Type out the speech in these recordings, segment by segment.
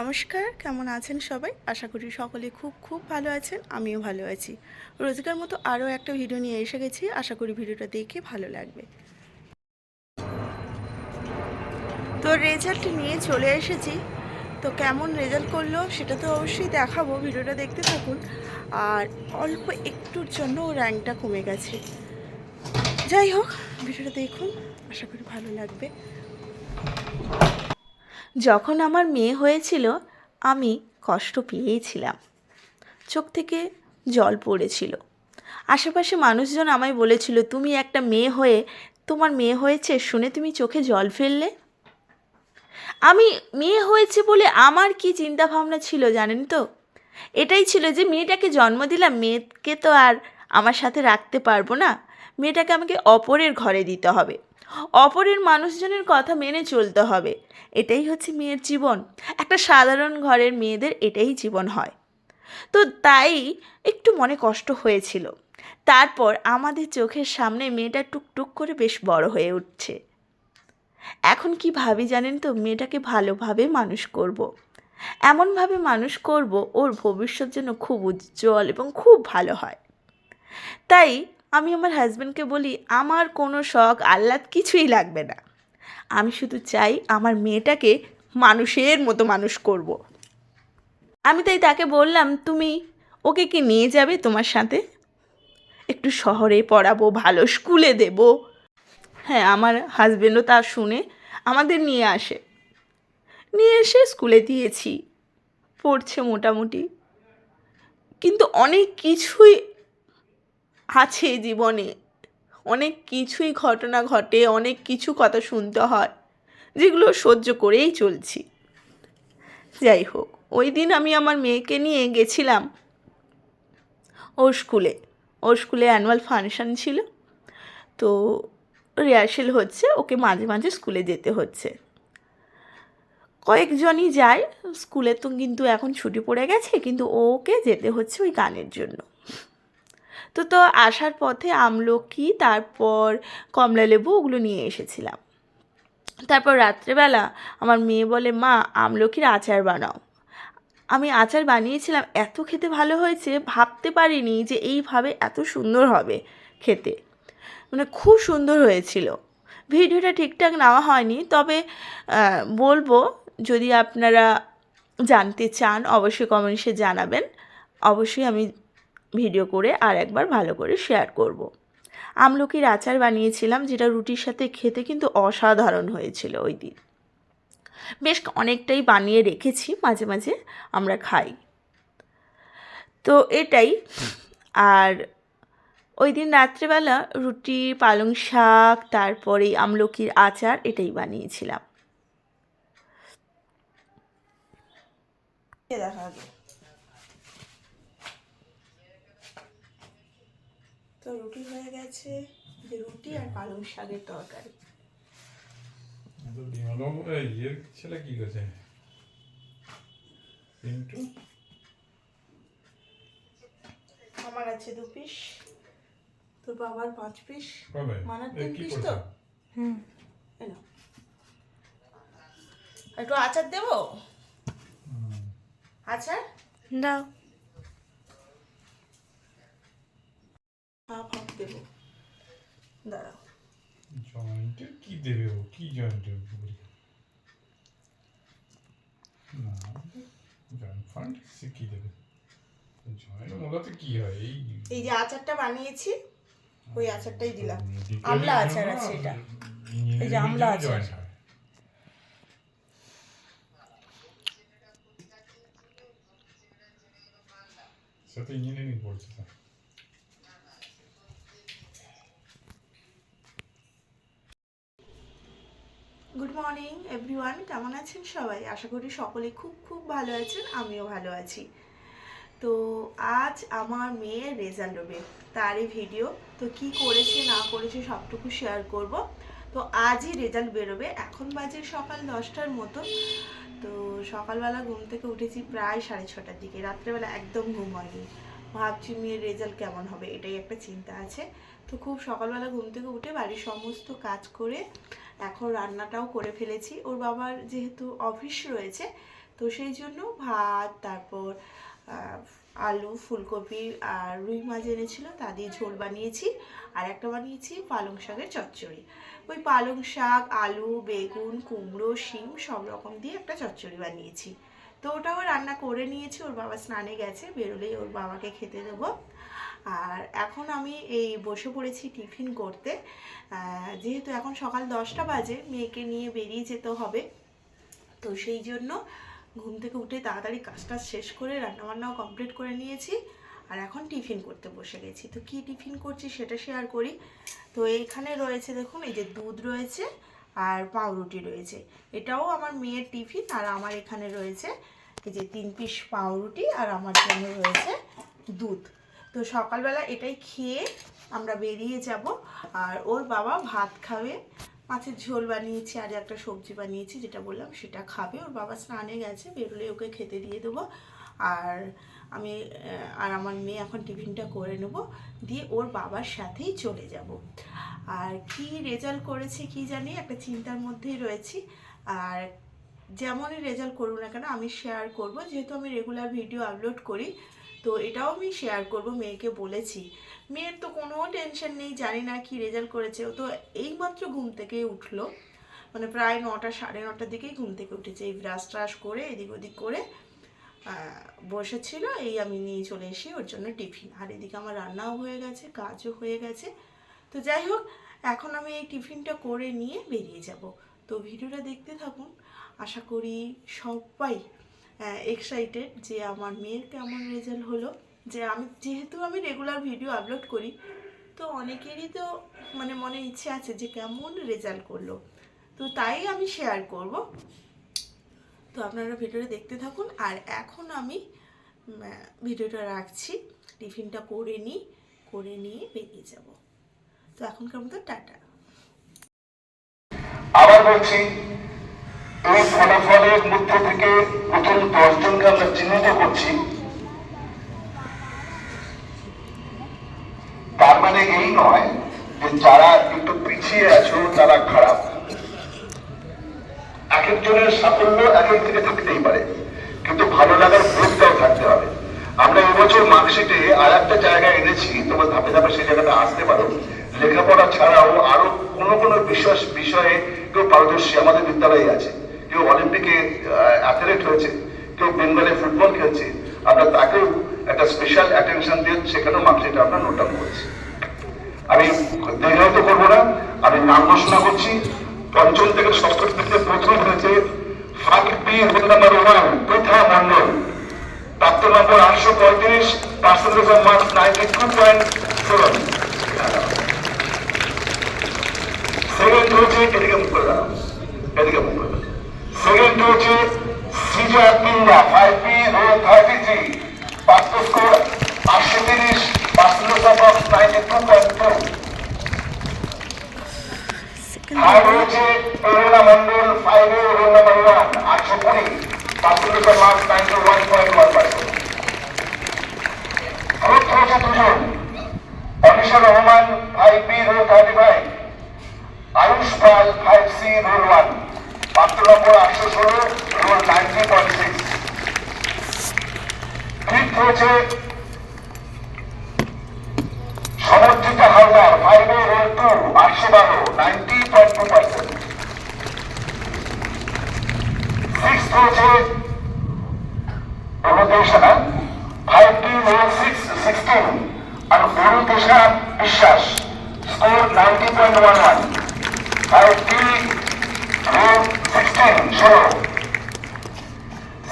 নমস্কার, কেমন আছেন সবাই? আশা করি সকলে খুব খুব ভালো আছেন, আমিও ভালো আছি। রোজকার মতো আরও একটা ভিডিও নিয়ে এসে গেছি, আশা করি ভিডিওটা দেখে ভালো লাগবে। তো রেজাল্ট নিয়ে চলে এসেছি। তো কেমন রেজাল্ট করল সেটা তো অবশ্যই দেখাবো, ভিডিওটা দেখতে থাকুন। আর অল্প একটুর জন্য র্যাঙ্কটা কমে গেছে। যাই হোক, ভিডিওটা দেখুন, আশা করি ভালো লাগবে। যখন আমার মেয়ে হয়েছিল, আমি কষ্ট পেয়েছিলাম চোখ থেকে জল পড়েছিল। আশেপাশে মানুষজন আমায় বলেছিল, তুমি একটা মেয়ে হয়ে, তোমার মেয়ে হয়েছে, শুনে তুমি চোখে জল ফেললে? আমি মেয়ে হয়েছে বলে আমার কি চিন্তা ভাবনা ছিল জানেন তো? এটাই ছিল যে মেয়েটাকে জন্ম দিলাম, মেয়েকে তো আর আমার সাথে রাখতে পারব না। মেয়েটাকে আমাকে অপরের ঘরে দিতে হবে। অপরের মানুষজনের কথা মেনে চলতে হবে। এটাই হচ্ছে মেয়ের জীবন। একটা সাধারণ ঘরের মেয়েদের এটাই জীবন হয়। তো তাই একটু মনে কষ্ট হয়েছিল। তারপর আমাদের চোখের সামনে মেয়েটা টুকটুক করে বেশ বড় হয়ে উঠছে। এখন কি ভাবি জানেন তো? মেয়েটাকে ভালোভাবে মানুষ করব। এমনভাবে মানুষ করব, ওর ভবিষ্যৎ যেন খুব উজ্জ্বল এবং খুব ভালো হয়। তাই আমি আমার হাজব্যান্ডকে বলি, আমার কোনো শখ আহ্লাদ কিছুই লাগবে না। আমি শুধু চাই আমার মেয়েটাকে মানুষের মতো মানুষ করব। আমি তাই তাকে বললাম, তুমি ওকে কি নিয়ে যাবে তোমার সাথে? একটু শহরে পড়াবো, ভালো স্কুলে দেব। হ্যাঁ আমার হাজব্যান্ডও তা শুনে আমাদের নিয়ে আসে। নিয়ে এসে স্কুলে দিয়েছি। পড়ছে মোটামুটি। কিন্তু অনেক কিছুই আছে জীবনে। অনেক কিছুই ঘটনা ঘটে, অনেক কিছু কথা শুনতে হয়, যেগুলো সহ্য করেই চলছি। যাই হোক, ওই দিন আমি আমার মেয়েকে নিয়ে গেছিলাম ওর স্কুলে। ওর স্কুলে অ্যানুয়াল ফাংশন ছিল। তো রিহার্সেল হচ্ছে, ওকে মাঝে মাঝে স্কুলে যেতে হচ্ছে। কয়েকজনই যায়, স্কুলে তো কিন্তু এখন ছুটি পড়ে গেছে, কিন্তু ওকে যেতে হচ্ছে ওই গানের জন্য। তো তো আসার পথে আমলকি, তারপর কমলালেবু ওগুলো নিয়ে এসেছিলাম। তারপর রাত্রেবেলা আমার মেয়ে বলে, মা, আমলকির আচার বানাও। আমি আচার বানিয়েছিলাম, এত খেতে ভালো হয়েছে, ভাবতে পারিনি যে এইভাবে এত সুন্দর হবে খেতে। মানে খুব সুন্দর হয়েছিল। ভিডিওটা ঠিকঠাক নেওয়া হয়নি, তবে বলব যদি আপনারা জানতে চান, অবশ্যই কমেন্টসে জানাবেন। অবশ্যই আমি ভিডিও করে আর একবার ভালো করে শেয়ার করব। আমলকির আচার বানিয়েছিলাম, যেটা রুটির সাথে খেতে কিন্তু অসাধারণ হয়েছিল ওই দিন। বেশ অনেকটাই বানিয়ে রেখেছি, মাঝে মাঝে আমরা খাই। তো এটাই। আর ওই দিন রাত্রেবেলা রুটি, পালং শাক তারপরে আমলকির আচার, এটাই বানিয়েছিলাম। দেখা তো রুটি হয়ে গেছে যে রুটি আর পালং শাকের তরকারি। ছেলে কি করছে? আমার আছে দু পিস তোর বাবার পাঁচ পিস মানার তিন পিস তো? হুম। একটু আচার দেবো? আচার? দাও। হাফ হাফ দেবো দাঁড়াও জয়েন্টের কি দেবে ও কি জয়েন্টের না জয়েন্ট ফান্ড সে কি দেবে জয়েন্ট মূলত কি হয় এই এই যে আচারটা বানিয়েছি ওই আচারটাই দিলাম আমলা আচার আছে এটা। এই যে আমলা আচার। হয়। ইঞ্জিনিয়ারিং পড়ছে গুড মর্নিং এভরিওয়ান কেমন আছেন সবাই? আশা করি সকলে খুব খুব ভালো আছেন, আমিও ভালো আছি। তো আজ আমার মেয়ের রেজাল্ট হবে, তারই ভিডিও তো কি করেছে, না করেছে সবটুকু শেয়ার করব। তো আজই রেজাল্ট বেরোবে, এখন বাজে সকাল দশটার মতো। তো সকালবেলা ঘুম থেকে উঠেছি প্রায় সাড়ে ছটার দিকে, রাত্রেবেলা একদম ঘুম হয়নি। ভাবছি মেয়ের রেজাল্ট কেমন হবে, এটাই একটা চিন্তা আছে। তো খুব সকালবেলা ঘুম থেকে উঠে বাড়ির সমস্ত কাজ করে এখন রান্নাটাও করে ফেলেছি। ওর বাবার যেহেতু অফিস রয়েছে, তো সেই জন্য ভাত, তারপর আলু, ফুলকপি আর রুই মাছ এনেছিল, তা দিয়ে ঝোল বানিয়েছি। আর একটা বানিয়েছি পালং শাকের চচ্চড়ি। ওই পালং শাক, আলু, বেগুন, কুমড়ো, শিম সব রকম দিয়ে একটা চচ্চড়ি বানিয়েছি। তো ওটাও রান্না করে নিয়েছি, ওর বাবা স্নানে গেছে, বেরোলেই ওর বাবাকে খেতে দেবো। আর এখন আমি এই বসে পড়েছি টিফিন করতে। যেহেতু এখন সকাল দশটা বাজে, মেয়েকে নিয়ে বেরিয়ে যেতে হবে। তো সেই জন্য ঘুম থেকে উঠে তাড়াতাড়ি কাজটা শেষ করে রান্নাবান্নাও কমপ্লিট করে নিয়েছি। আর এখন টিফিন করতে বসে গেছি। তো কি টিফিন করছি সেটা শেয়ার করি। তো এইখানে রয়েছে, দেখুন, এই যে দুধ রয়েছে আর পাউরুটি রয়েছে। এটাও আমার মেয়ের টিফিন আর আমার এখানে রয়েছে এই যে তিন পিস পাউরুটি আর আমার জন্য রয়েছে দুধ। তো সকালবেলা এটাই খেয়ে আমরা বেরিয়ে যাব আর ওর বাবা ভাত খাবে। মাছের ঝোল বানিয়েছি, আর একটা সবজি বানিয়েছি, যেটা বললাম সেটা খাবে। ওর বাবা স্নানে গেছে বেরোলে ওকে খেতে দিয়ে দেবো। আর আমি আর আমার মেয়ে এখন টিফিনটা করে নেব, দিয়ে ওর বাবার সাথেই চলে যাব। আর কি রেজাল্ট করেছে কি জানি একটা চিন্তার মধ্যেই রয়েছি। আর যেমনই রেজাল্ট করুক না কেন, আমি শেয়ার করব। যেহেতু আমি রেগুলার ভিডিও আপলোড করি, তো এটাও আমি শেয়ার করব, মেয়েকে বলেছি। মেয়ের তো কোনো টেনশন নেই, জানি না কি রেজাল্ট করেছে। ও তো এইমাত্র ঘুম থেকে উঠল। মানে প্রায় নটা, সাড়ে নটার দিকেই ঘুম থেকে উঠেছে। এই ব্রাশ ট্রাশ করে এদিক ওদিক করে বসেছিল, এই আমি নিয়ে চলে এসে ওর জন্য টিফিন। আর এদিকে আমার রান্নাও হয়ে গেছে, কাজও হয়ে গেছে। তো যাই হোক, এখন আমি এই টিফিনটা করে নিয়ে বেরিয়ে যাব। তো ভিডিওটা দেখতে থাকুন। আশা করি সবাই এক্সাইটেড যে আমার মেয়ের কেমন রেজাল্ট হলো। যে আমি, যেহেতু আমি রেগুলার ভিডিও আপলোড করি, তো অনেকেরই তো মানে মনে ইচ্ছে আছে যে কেমন রেজাল্ট করল। তো তাই আমি শেয়ার করব। তো আপনারা ভিডিওটা দেখতে থাকুন। আর এখন আমি ভিডিওটা রাখছি। টিফিনটা করে নিই করে নিয়ে বেরিয়ে যাব। তো এখনকার মতো টাটা। আবার বলছি, এই ফলাফলের মধ্যে থেকে প্রথম দশজনকে আমরা চিহ্নিত করছি। তার মানে এই নয় যে যারা একটু পিছিয়ে আছো, তারা খারাপ। এক একজনের সাফল্য এক এক থাকতেই পারে। কিন্তু ভালো লাগার বোধটাও থাকতে হবে। আমরা এবছর মার্কশিটে আর একটা জায়গায় এনেছি, তোমার ধাপে ধাপে সেই জায়গাটা আসতে পারো। লেখাপড়া ছাড়াও আরও কোনো কোনো বিষয় বিষয়ে কেউ পারদর্শী আমাদের বিদ্যালয়ে আছে। কেউ অলিম্পিকে অ্যাথলেট হয়েছে, কেউ বেঙ্গলে ফুটবল খেলছে। আমরা তাকেও একটা স্পেশাল অ্যাটেনশন দিয়ে সেখানেও মার্কশিটে আমরা নোট ডাউন করেছি। আমি দীর্ঘায়িত করব না। আমি নাম ঘোষণা করছি। পঞ্চম থেকে ষষ্ঠ থেকে প্রথম হয়েছে আটশো হচ্ছে স্কোর আটশো তিরিশ percentage of ninety two point two আর রয়েছে প্রেরণা মন্ডল ফাইভে রোল নাম্বার আটশো কুড়ি। Percentage of ninety one point one percent group হয়েছে দুজন Anisha Rahman five B roll thirty five Ayush Pal five C roll one number আটশো ষোলো roll ninety point six fifth হয়েছে Samarthita Haldar five roll two আটশো বারো ninety point two percent হয়েছে Anudeshna five T roll six sixteen আর Anudesha Biswas score ninety point one one five T roll sixteen ষোলো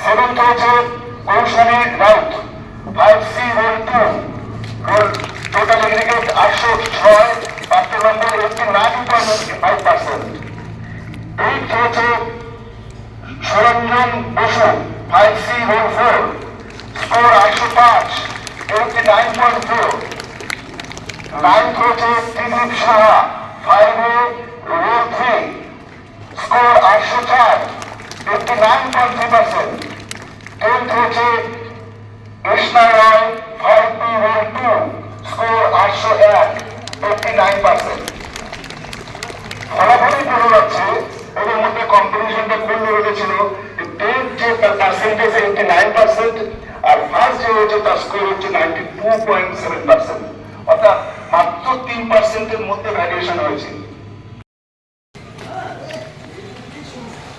seventh হচ্ছে Koushali Raut five C roll two roll total aggregate আটশো ছয় প্রাপ্ত number eighty nine point five হচ্ছে Saranjan Basu five C roll four score আটশো পাঁচ eighty nine point four nine হচ্ছে Dilip Saha five A roll three score আটশো চার eighty nine point three percent tenth হচ্ছে Krishna Roy five B roll two score আটশো এক এইটি nine percent ফলাফলই বোঝা যাচ্ছে এদের মধ্যে কম্পিটিশনটা কোন লেভেলে ছিল টেন্থ হচ্ছে তার পার্সেন্টেজ এইটি নাইন পার্সেন্ট আর ফার্স্ট যে হচ্ছে তার স্কোর হচ্ছে ninety two point seven percent অর্থাৎ মাত্র তিন পার্সেন্টের মধ্যে ভ্যারিয়েশন হয়েছে।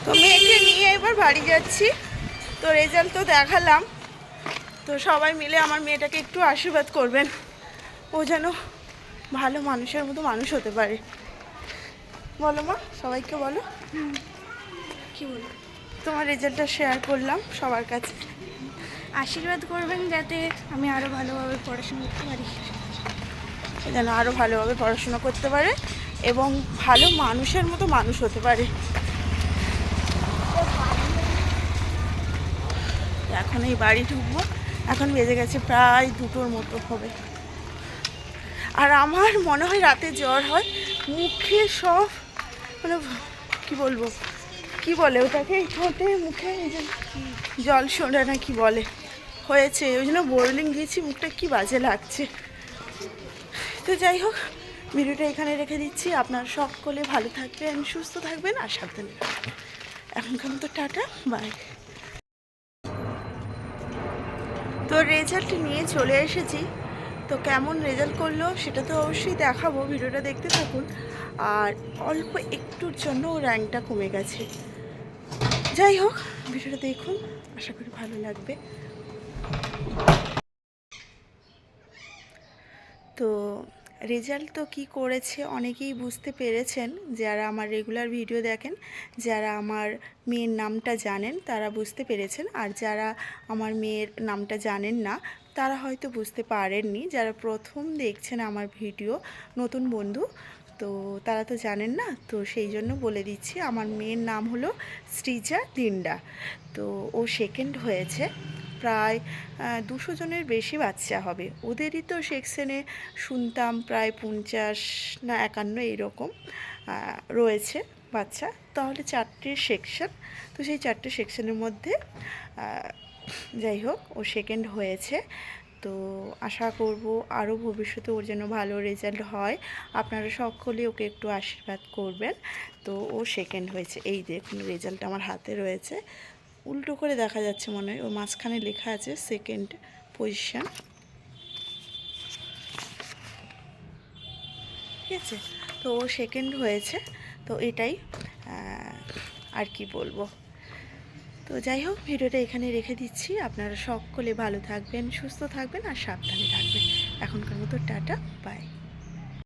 তো মেয়েকে নিয়ে এবার বাড়ি যাচ্ছি। তো রেজাল্ট তো দেখালাম। তো সবাই মিলে আমার মেয়েটাকে একটু আশীর্বাদ করবেন। ও যেন ভালো মানুষের মতো মানুষ হতে পারে। বলো মা সবাইকে বলো। কি বলব তোমার রেজাল্টটা শেয়ার করলাম সবার কাছে। আশীর্বাদ করবেন যাতে আমি আরও ভালোভাবে পড়াশোনা করতে পারি। যেন আরও ভালোভাবে পড়াশোনা করতে পারে এবং ভালো মানুষের মতো মানুষ হতে পারে। এখন এই বাড়ি ঢুকবো। এখন বেজে গেছে প্রায় দুটোর মতো হবে। আর আমার মনে হয় রাতে জ্বর হয়। মুখে সব মানে কি বলব? কি বলে ওটাকে? ঠোঁটে, মুখে জল সোডা না কি বলে? হয়েছে, ওই জন্য বোরলিং দিয়েছি মুখটা কি বাজে লাগছে। তো যাই হোক, ভিডিওটা এখানে রেখে দিচ্ছি। আপনার সকলে ভালো থাকবেন, সুস্থ থাকবেন, আর সাবধানে এখনকার মতো টাটা, বাই। তো রেজাল্ট নিয়ে চলে এসেছি। তো কেমন রেজাল্ট করল সেটা তো অবশ্যই দেখাবো, ভিডিওটা দেখতে থাকুন। আর অল্প একটুর জন্য র্যাঙ্কটা কমে গেছে। যাই হোক, ভিডিওটা দেখুন, আশা করি ভালো লাগবে। তো রেজাল্ট তো কী করেছে অনেকেই বুঝতে পেরেছেন। যারা আমার রেগুলার ভিডিও দেখেন, যারা আমার মেয়ের নামটা জানেন, তারা বুঝতে পেরেছেন। আর যারা আমার মেয়ের নামটা জানেন না, তারা হয়তো বুঝতে পারেননি। যারা প্রথম দেখছেন আমার ভিডিও, নতুন বন্ধু, তো তারা তো জানেন না। তো সেই জন্য বলে দিচ্ছি, আমার মেয়ের নাম হলো শ্রীজা দিন্ডা। তো ও সেকেন্ড হয়েছে। প্রায় দুশো জনের বেশি বাচ্চা হবে। ওদেরই তো সেকশনে শুনতাম প্রায় পঞ্চাশ না একান্ন এইরকম রয়েছে বাচ্চা। তাহলে চারটে সেকশন তো সেই চারটে সেকশনের মধ্যে যাই হোক, ও সেকেন্ড হয়েছে। তো আশা করব আরও ভবিষ্যতে ওর যেন ভালো রেজাল্ট হয়। আপনারা সকলে ওকে একটু আশীর্বাদ করবেন। তো ও সেকেন্ড হয়েছে। এই দেখুন রেজাল্ট আমার হাতে রয়েছে। উল্টো করে দেখা যাচ্ছে মনে হয়। ওর মাঝখানে লেখা আছে সেকেন্ড পজিশন ঠিক আছে? তো ও সেকেন্ড হয়েছে। তো এটাই আর কি বলব। তো যাই হোক, ভিডিওটা এখানে রেখে দিচ্ছি। আপনারা সকলে ভালো থাকবেন, সুস্থ থাকবেন আর সাবধানে থাকবেন। এখনকার মতো টাটা।